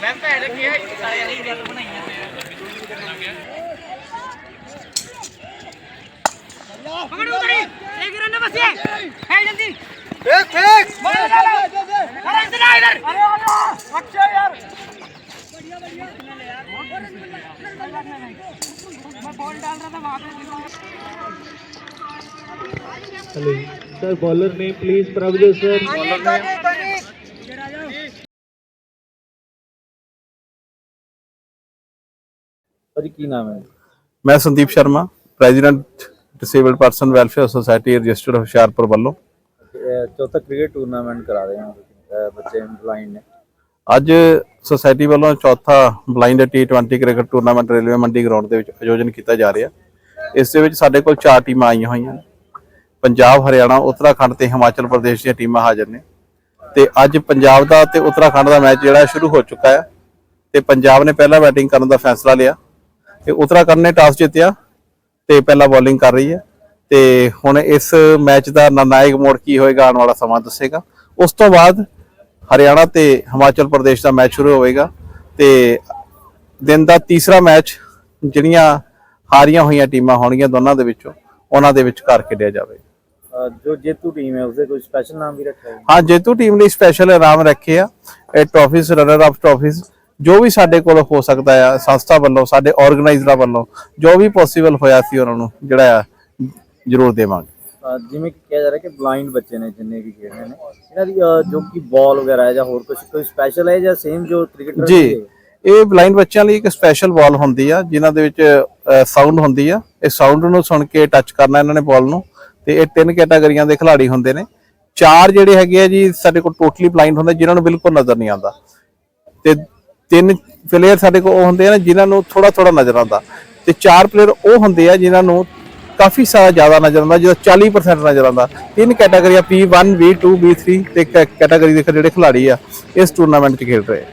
ਮੈਂ ਭੈਣ ਰੱਖੀ ਹੈ ਸਾਰੇ ਵਾਲੀ ਗੱਲ ਬਣਾਈਆਂ ਪਕੜ ਉਤਰੀ ਇੱਕ ਰਨ ਬਸ ਹੈ ਹੈ ਜਲਦੀ ਦੇਖ ਦੇਖ ਮਾਰ ਲਾ ਅਰੇ ਇਧਰ ਆ ਇਧਰ ਅਰੇ ਆ ਅੱਛਾ ਯਾਰ मैं बॉल डाल रहा था वहां पे hello sir bowler name please Prabhjot sir ਭਾਜੀ ਕੀ ਨਾਮ ਹੈ ਮੈਂ Sandeep Sharma president disabled person welfare society registered Hoshiarpur ਵੱਲੋਂ। ਇਹ ਚੌਥਾ ਕ੍ਰਿਕਟ ਟੂਰਨਾਮੈਂਟ ਕਰਾ ਰਹੇ ਹਾਂ ਬੱਚੇ ਬਲਾਈਂਡ ਨੇ। ਅੱਜ ਸੁਸਾਇਟੀ ਵੱਲੋਂ ਚੌਥਾ blind T20 cricket tournament railway Mandi ground ਦੇ ਵਿੱਚ ਆਯੋਜਨ ਕੀਤਾ ਜਾ ਰਿਹਾ। ਇਸ ਦੇ ਵਿੱਚ ਸਾਡੇ ਕੋਲ ਚਾਰ ਟੀਮਾਂ ਆਈਆਂ ਹੋਈਆਂ ਨੇ। ਪੰਜਾਬ ਹਰਿਆਣਾ ਉੱਤਰਾਖੰਡ ਤੇ ਹਿਮਾਚਲ ਪ੍ਰਦੇਸ਼ ਦੀਆਂ ਟੀਮਾਂ ਹਾਜ਼ਰ ਨੇ। ਤੇ ਅੱਜ ਪੰਜਾਬ ਦਾ ਤੇ ਉੱਤਰਾਖੰਡ ਦਾ ਮੈਚ ਜਿਹੜਾ ਸ਼ੁਰੂ ਹੋ ਚੁੱਕਾ ਹੈ। ਤੇ ਪੰਜਾਬ ਨੇ ਪਹਿਲਾਂ ਬੈਟਿੰਗ ਕਰਨ ਦਾ ਫੈਸਲਾ ਲਿਆ। ਤੇ ਉੱਤਰਾਖੰਡ ਨੇ ਟਾਸ ਜਿੱਤਿਆ ਤੇ ਪਹਿਲਾਂ ਬੋਲਿੰਗ ਕਰ ਰਹੀ ਹੈ। ਤੇ ਹੁਣ ਇਸ ਮੈਚ ਦਾ ਨਿਰਣਾਇਕ ਮੋੜ ਕੀ ਹੋਏਗਾ ਆਉਣ ਵਾਲਾ ਸਮਾਂ ਦੱਸੇਗਾ। ਉਸ ਤੋਂ ਬਾਅਦ ਹਰਿਆਣਾ ਤੇ ਹਿਮਾਚਲ ਪ੍ਰਦੇਸ਼ ਦਾ ਮੈਚ ਸ਼ੁਰੂ ਹੋਵੇਗਾ ਤੇ ਦਿਨ ਦਾ ਤੀਸਰਾ ਮੈਚ ਜਿਹੜੀਆਂ ਹਾਰੀਆਂ ਹੋਈਆਂ ਟੀਮਾਂ ਹੋਣਗੀਆਂ ਦੋਨਾਂ ਦੇ ਵਿੱਚੋਂ ਉਹਨਾਂ ਦੇ ਵਿਚਕਾਰ ਖੇਡਿਆ ਜਾਵੇ। ਅਹ ਜੋ ਜੇਤੂ ਟੀਮ ਹੈ ਉਸਦੇ ਕੋਈ ਸਪੈਸ਼ਲ ਨਾਮ ਵੀ ਰੱਖਿਆ ਹੈ ਹਾਂ ਜੇਤੂ ਟੀਮ ਲਈ ਸਪੈਸ਼ਲ ਇਨਾਮ ਰੱਖੇ ਆ। ਇਹ ਟਰਾਫੀਜ਼ ਰਨਰ ਅਪ ਟਰਾਫੀਜ਼ ਜੋ ਵੀ ਸਾਡੇ ਕੋਲ ਹੋ ਸਕਦਾ ਆ ਸੰਸਥਾ ਵੱਲੋਂ ਸਾਡੇ ਆਰਗੇਨਾਈਜ਼ਰਾਂ ਵੱਲੋਂ ਜੋ ਵੀ ਪੋਸੀਬਲ ਹੋਇਆ ਸੀ ਉਹਨਾਂ ਨੂੰ ਜਿਹੜਾ ਆ ਜ਼ਰੂਰ ਦੇਵਾਂਗੇ। ਜਿਵੇਂ ਕਿ ਕਿਹਾ ਜਾ ਰਿਹਾ ਕਿ ਬਲਾਈਂਡ ਬੱਚੇ ਨੇ ਜਿੰਨੇ ਵੀ ਖੇਡ ਰਹੇ ਨੇ। ਇਹਨਾਂ ਦੀ ਜੋ ਕਿ ਬਾਲ ਵਗੈਰਾ ਹੈ ਜਾਂ ਹੋਰ ਕੁਝ ਕੋਈ ਸਪੈਸ਼ਲ ਹੈ ਜਾਂ ਸੇਮ ਜੋ ਕ੍ਰਿਕਟਰ ਜੀ ਇਹ ਬਲਾਈਂਡ ਬੱਚਿਆਂ ਲਈ ਇੱਕ ਸਪੈਸ਼ਲ ਬਾਲ ਹੁੰਦੀ ਆ ਜਿਨ੍ਹਾਂ ਦੇ ਵਿੱਚ ਸਾਊਂਡ ਹੁੰਦੀ ਆ। ਇਹ ਸਾਊਂਡ ਨੂੰ ਸੁਣ ਕੇ ਟੱਚ ਕਰਨਾ ਇਹਨਾਂ ਨੇ ਬਾਲ ਨੂੰ। ਤੇ ਇਹ ਤਿੰਨ ਕੈਟਾਗਰੀਆਂ ਦੇ ਖਿਡਾਰੀ ਹੁੰਦੇ ਨੇ। ਚਾਰ ਜਿਹੜੇ ਹੈਗੇ ਆ ਜੀ ਸਾਡੇ ਕੋਲ ਟੋਟਲੀ ਬਲਾਈਂਡ ਹੁੰਦੇ ਜਿਨ੍ਹਾਂ ਨੂੰ ਬਿਲਕੁਲ ਨਜ਼ਰ ਨਹੀਂ ਆਉਂਦਾ। ਤੇ ਤਿੰਨ ਪਲੇਅਰ ਸਾਡੇ ਕੋਲ ਉਹ ਹੁੰਦੇ ਆ ਨਾ, ਜਿਨ੍ਹਾਂ ਨੂੰ ਥੋੜਾ ਥੋੜਾ ਨਜ਼ਰ ਆਉਂਦਾ। ਤੇ ਚਾਰ ਪਲੇਅਰ ਉਹ ਹੁੰਦੇ ਆ, ਜਿਨ੍ਹਾਂ ਨੂੰ ਕਾਫੀ ਸਾਰਾ ਜ਼ਿਆਦਾ ਨਜ਼ਰ ਆਉਂਦਾ, ਜਿਹਦਾ 40% ਨਜ਼ਰ ਆਉਂਦਾ। ਤਿੰਨ ਕੈਟਾਗਰੀਆਂ P1 B2 B3 ਤੇ ਕੈਟਾਗਰੀ ਦੇ ਜਿਹੜੇ ਖਿਡਾਰੀ ਆ, ਇਸ ਟੂਰਨਾਮੈਂਟ 'ਚ ਖੇਡ ਰਹੇ